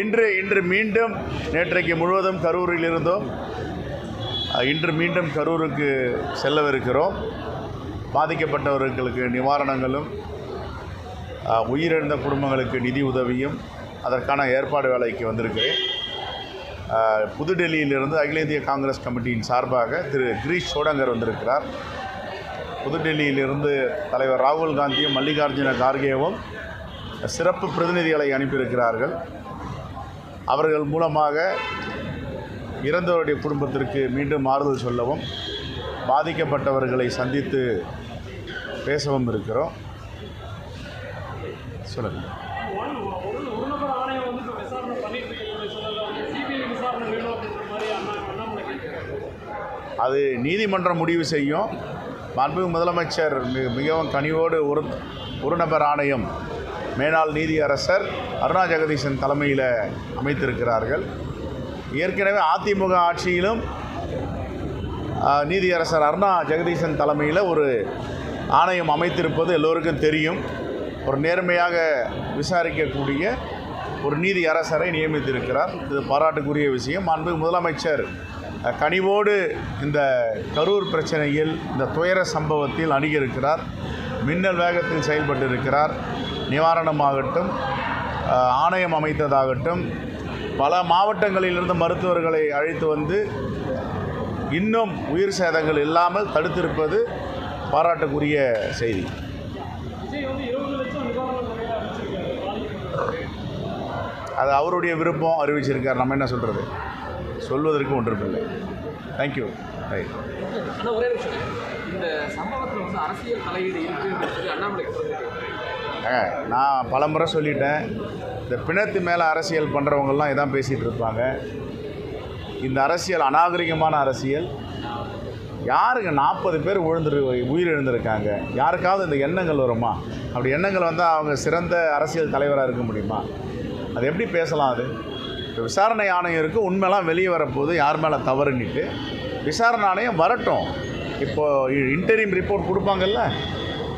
இன்று இன்று மீண்டும் நேற்றைக்கு முழுவதும் கரூரில் இருந்தோம். இன்று மீண்டும் கரூருக்கு செல்லவிருக்கிறோம். பாதிக்கப்பட்டவர்களுக்கு நிவாரணங்களும் உயிரிழந்த குடும்பங்களுக்கு நிதி உதவியும் அதற்கான ஏற்பாடு வேலைக்கு வந்திருக்கிறேன். புதுடெல்லியிலிருந்து அகில இந்திய காங்கிரஸ் கமிட்டியின் சார்பாக திரு கிரீஷ் சோடங்கர் வந்திருக்கிறார். புதுடெல்லியிலிருந்து தலைவர் ராகுல் காந்தியும் மல்லிகார்ஜுன கார்கேவும் சிறப்பு பிரதிநிதிகளை அனுப்பியிருக்கிறார்கள். அவர்கள் மூலமாக இறந்தவருடைய குடும்பத்திற்கு மீண்டும் ஆறுதல் சொல்லவும் பாதிக்கப்பட்டவர்களை சந்தித்து பேசவும் இருக்கிறோம். சொல்லுங்கள் அது நீதிமன்றம் முடிவு செய்யும். மாண்புமிகு முதலமைச்சர் மிக மிகவும் கனிவோடு ஒரு ஒரு நபர் ஆணையம் மேனாள் நீதியரசர் அருணா ஜெகதீசன் தலைமையில் அமைத்திருக்கிறார்கள். ஏற்கனவே அதிமுக ஆட்சியிலும் நீதியரசர் அருணா ஜெகதீசன் தலைமையில் ஒரு ஆணையம் அமைத்திருப்பது எல்லோருக்கும் தெரியும். ஒரு நேர்மையாக விசாரிக்கக்கூடிய ஒரு நீதி அரசரை நியமித்திருக்கிறார். இது பாராட்டுக்குரிய விஷயம். அன்பு முதலமைச்சர் கனிவோடு இந்த கரூர் பிரச்சனையில் இந்த துயர சம்பவத்தில் அணுகியிருக்கிறார். மின்னல் வேகத்தில் செயல்பட்டு இருக்கிறார் நிவாரணமாகட்டும் ஆணையம் அமைத்ததாகட்டும் பல மாவட்டங்களிலிருந்து மருத்துவர்களை அழைத்து வந்து இன்னும் உயிர் சேதங்கள் இல்லாமல் தடுத்திருப்பது பாராட்டுக்குரிய செய்தி. அது அவருடைய விருப்பம் அறிவிச்சிருக்கார். நம்ம என்ன சொல்கிறது சொல்வதற்கு ஒன்றுமில்லை தேங்க்யூ ரைட் ஒரே நிமிஷம். இந்த சம்பவத்தில் வந்து அரசியல் தலையீடு இருக்கு அண்ணாமலை நான் பலமுறை சொல்லிட்டேன். இந்த பிணத்து மேலே அரசியல் பண்ணுறவங்கெல்லாம் இதான் பேசிகிட்டு இருப்பாங்க. இந்த அரசியல் அநாகரிகமான அரசியல். யாருங்க நாற்பது பேர் விழுந்துரு உயிரிழந்திருக்காங்க? யாருக்காவது இந்த எண்ணங்கள் வருமா? அப்படி எண்ணங்கள் வந்தால் அவங்க சிறந்த அரசியல் தலைவராக இருக்க முடியுமா? அது எப்படி பேசலாம் அது? இப்போ விசாரணை ஆணையம் இருக்குது உண்மைலாம் வெளியே வரப்போகுது யார் மேலே தவறுன்னுட்டு. விசாரணை ஆணையம் வரட்டும். இப்போது இன்டரிம் ரிப்போர்ட் கொடுப்பாங்கல்ல?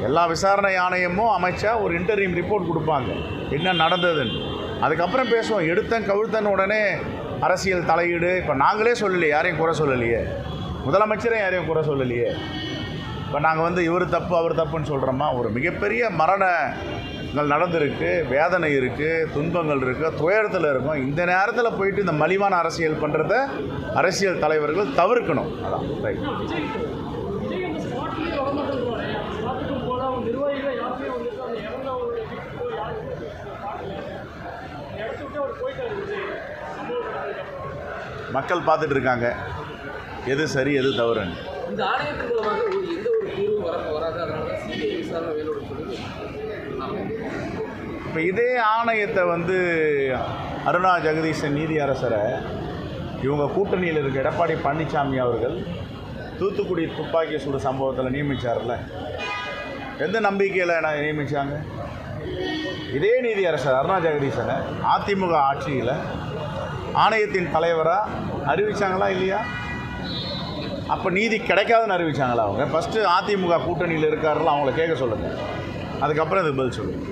எல்லா விசாரணை ஆணையமும் அமைச்சா ஒரு இன்டரிம் ரிப்போர்ட் கொடுப்பாங்க. என்ன நடந்ததுன்னு. அதுக்கப்புறம் பேசுவோம். எடுத்தன் கவிழ்த்தன் உடனே அரசியல் தலையீடு. இப்போ நாங்களே சொல்லலையே யாரையும் குறை சொல்லலையே. முதலமைச்சரே யாரையும் குறை சொல்லலையே. இப்போ நாங்கள் வந்து இவர் தப்பு அவர் தப்புன்னு சொல்கிறோமா ஒரு மிகப்பெரிய மரணங்கள் நடந்திருக்கு. வேதனை இருக்குது துன்பங்கள் இருக்குது துயரத்தில் இருக்கும். இந்த நேரத்தில் போயிட்டு இந்த மலிவான அரசியல் பண்ணுறத அரசியல் தலைவர்கள் தவிர்க்கணும். அதான். ரைட் மக்கள் பார்த்துட்டு இருக்காங்க. எது சரி எது தவறுன்னு. இந்த ஆணையத்தின் மூலமாக ஒரு எந்த ஒரு தீர்வும் வர வராது. அதனால தான் சிபிஐ விசாரணை வேணும்னு சொல்லி இப்போ இதே ஆணையத்தை வந்து அருணா ஜெகதீசன் நீதி அரசரை இவங்க கூட்டணியில் இருக்க எடப்பாடி பழனிசாமி அவர்கள் தூத்துக்குடி துப்பாக்கி சூடு சம்பவத்தில் நியமிச்சார்ல. எந்த நம்பிக்கையில் நியமித்தாங்க இதே நீதி அரசர் அருணா ஜெகதீசனை அதிமுக ஆட்சியில் ஆணையத்தின் தலைவராக அறிவித்தாங்களா இல்லையா? அப்போ நீதி கிடைக்காதுன்னு அறிவிச்சாங்களா அவங்க? ஃபஸ்ட்டு அதிமுக கூட்டணியில் இருக்காருல அவங்கள கேட்க சொல்லுங்கள் அதுக்கப்புறம் இது பதில் சொல்லுங்கள்